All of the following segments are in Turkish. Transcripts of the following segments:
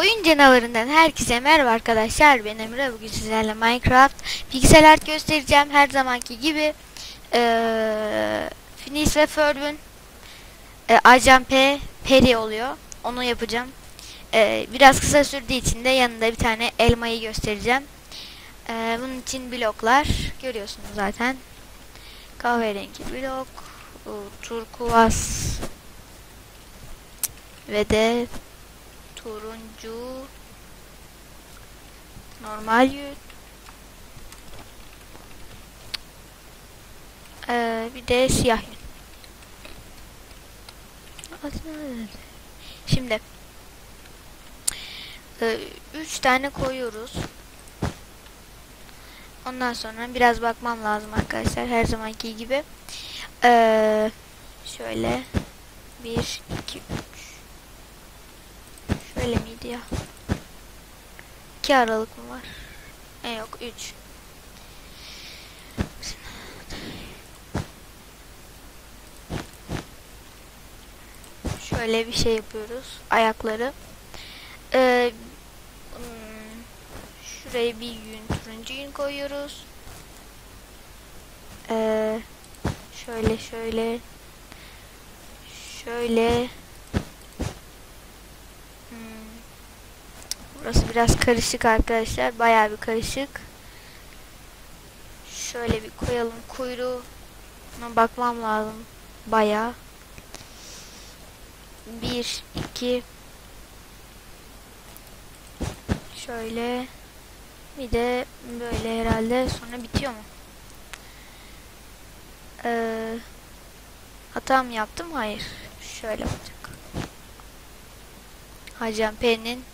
Oyun canavarından herkese merhaba arkadaşlar. Ben Emre. Bugün sizlerle Minecraft piksel art göstereceğim. Her zamanki gibi ee, Finis ve Ferb'ün e, Ajan P Peri oluyor. Onu yapacağım. E, biraz kısa sürdüğü için de yanında bir tane elmayı göstereceğim. E, bunun için bloklar görüyorsunuz zaten. Kahverengi blok, turkuaz ve de turuncu. Normal yün ee, bir de siyah şimdi e, üç tane koyuyoruz. Ondan sonra biraz bakmam lazım arkadaşlar her zamanki gibi. Ee, şöyle bir iki üç Şöyle miydi ya? 2 Aralık mı var? E yok 3. Şöyle bir şey yapıyoruz. Ayakları. Ee, şuraya bir yün, turuncu yün koyuyoruz. Ee, şöyle şöyle şöyle Burası biraz karışık arkadaşlar. Bayağı bir karışık. Şöyle bir koyalım kuyruğuna bakmam lazım. Bayağı. Bir, iki. Şöyle. Bir de böyle herhalde sonra bitiyor mu? Ee, hata mı yaptım? Hayır. Şöyle olacak. Hacem P'nin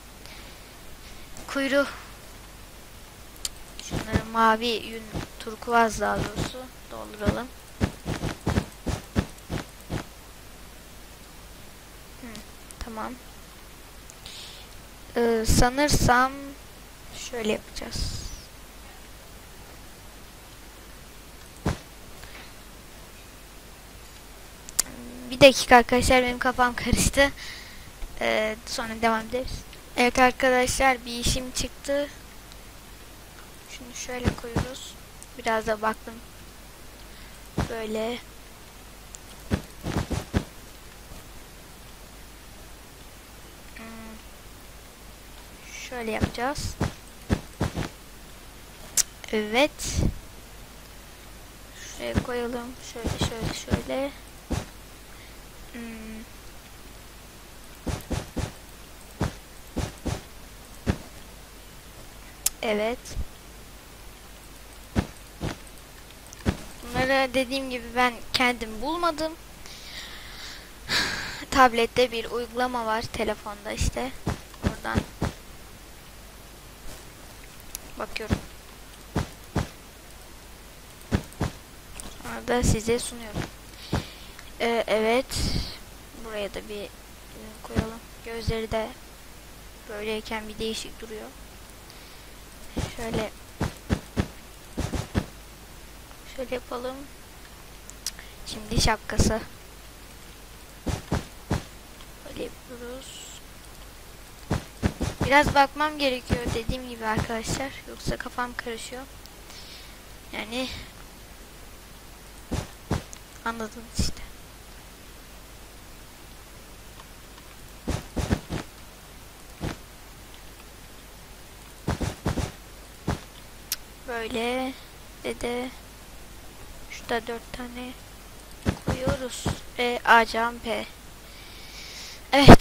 kuyruğu. Şunları mavi yün turkuaz daha doğrusu dolduralım. Hı, tamam. Ee, sanırsam şöyle yapacağız. Bir dakika arkadaşlar benim kafam karıştı. Ee, sonra devam ederiz. Evet arkadaşlar bir işim çıktı. Şunu şöyle koyuyoruz. Biraz da baktım. Böyle. Hmm. Şöyle yapacağız. Evet. Şuraya koyalım. Şöyle şöyle şöyle. Hmm. Evet. Bunları dediğim gibi ben kendim bulmadım. Tablette bir uygulama var telefonda işte. Oradan bakıyorum. Sonra da size sunuyorum. Ee, evet. Buraya da bir koyalım. Gözleri de böyleyken bir değişik duruyor. Şöyle şöyle yapalım. Şimdi şapkası. Böyle yapıyoruz. Biraz bakmam gerekiyor dediğim gibi arkadaşlar. Yoksa kafam karışıyor. Yani anladınız işte. Böyle ve de şurada dört tane koyuyoruz ve Acan P. Evet.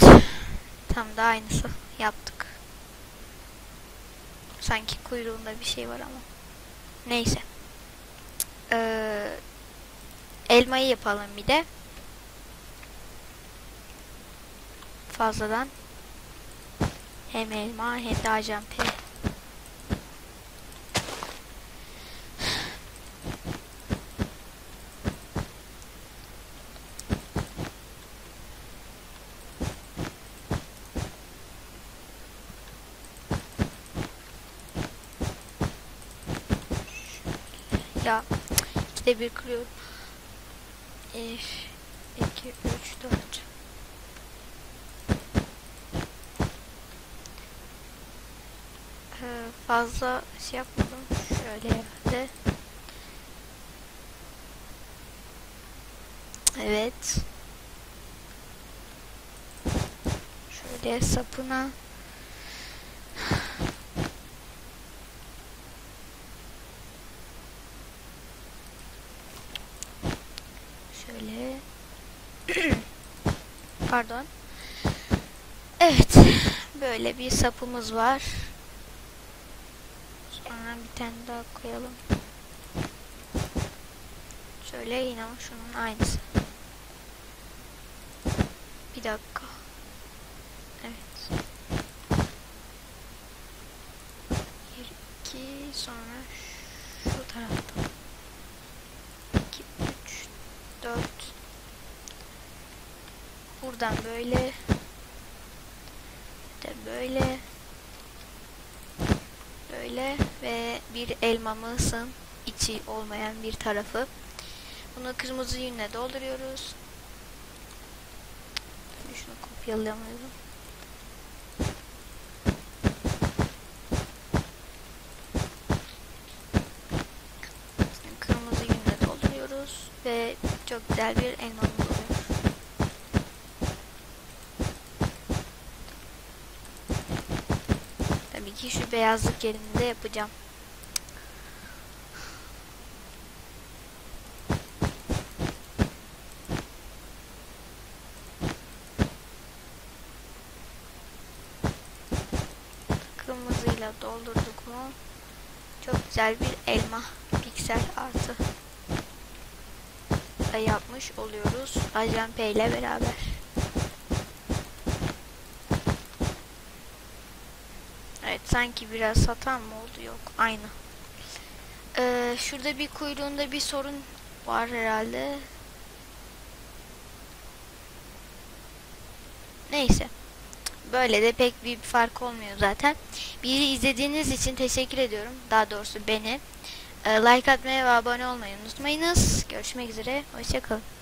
Tam da aynısı yaptık. Sanki kuyruğunda bir şey var ama. Neyse. Ee, elmayı yapalım bir de. Fazladan. Hem elma hem de Acan P. Ya ikide bir kırıyorum. 1, 2, 3, 4. Ee, fazla şey yapmadım. Şöyle herhalde. Evet. Şöyle sapına. Şöyle. Pardon. Evet. Böyle bir sapımız var. Sonra bir tane daha koyalım. Şöyle yine şunun aynısı. Bir dakika. Evet. Bir, iki, sonra şu taraftan. İki, üç, dört. Buradan böyle. De böyle. Böyle ve bir elmamızın içi olmayan bir tarafı. Bunu kırmızı yünle dolduruyoruz. Tabii şunu kopyalayamıyorum. Şimdi kırmızı yünle dolduruyoruz ve çok güzel bir elmamız oluyor. Tabii ki şu beyazlık yerini de yapacağım. Kırmızıyla doldurduk mu? Çok güzel bir elma piksel artı yapmış oluyoruz. Ajan P ile beraber. Evet sanki biraz satan mı oldu? Yok aynı. Ee, şurada bir kuyruğunda bir sorun var herhalde. Neyse. Böyle de pek bir fark olmuyor zaten. Biri izlediğiniz için teşekkür ediyorum. Daha doğrusu beni. Ee, like atmayı ve abone olmayı unutmayınız. Görüşmek üzere. Hoşçakalın.